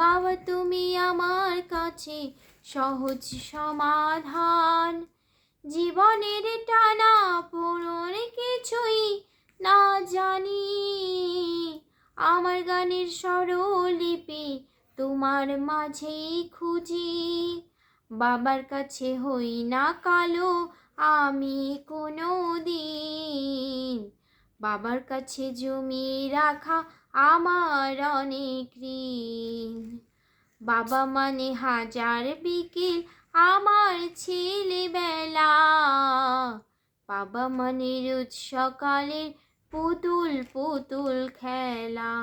বাবা, তুমি আমার কাছে সহজ সমাধান। জীবনের টানা পূরণ কিছুই না জানি। আমার গানের স্বরলিপি তোমার মাঝেই খুঁজি। বাবার কাছে হই না কালো, আমি কোনো দিন বাবার কাছে জমি রাখা আমার অনেক ঋণ বাবা মানে হাজার বিকেল আমার ছেলেবেলা। বাবা মানে রোজ সকালে পুতুল পুতুল খেলা।